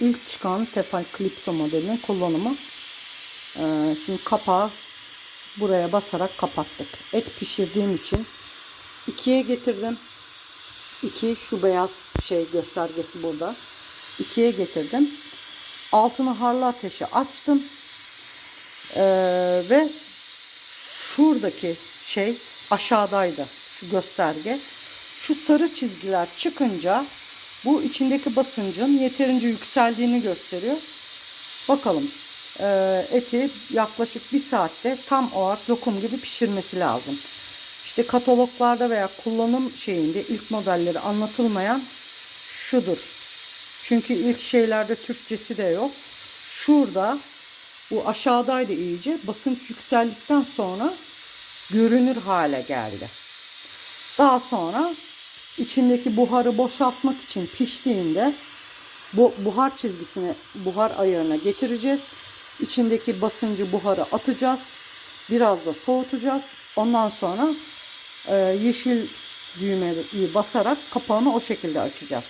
ilk çıkan Tefal Calypso modelinin kullanımı. Ee, şimdi kapağı buraya basarak kapattık. Et pişirdiğim için ikiye getirdim. İki şu beyaz şey göstergesi burada. İkiye getirdim. Altını harlı ateşe açtım. Ee, ve şuradaki şey aşağıdaydı. Şu gösterge. Şu sarı çizgiler çıkınca bu içindeki basıncın yeterince yükseldiğini gösteriyor. Bakalım ee, eti yaklaşık bir saatte tam olarak lokum gibi pişirmesi lazım. İşte kataloglarda veya kullanım şeyinde ilk modelleri anlatılmayan şudur. Çünkü ilk şeylerde Türkçesi de yok. Şurada bu aşağıdaydı iyice. Basınç yükseldikten sonra görünür hale geldi. Daha sonra içindeki buharı boşaltmak için piştiğinde bu buhar çizgisini buhar ayarına getireceğiz. İçindeki basıncı buharı atacağız. Biraz da soğutacağız. Ondan sonra e, yeşil düğmeyi basarak kapağını o şekilde açacağız.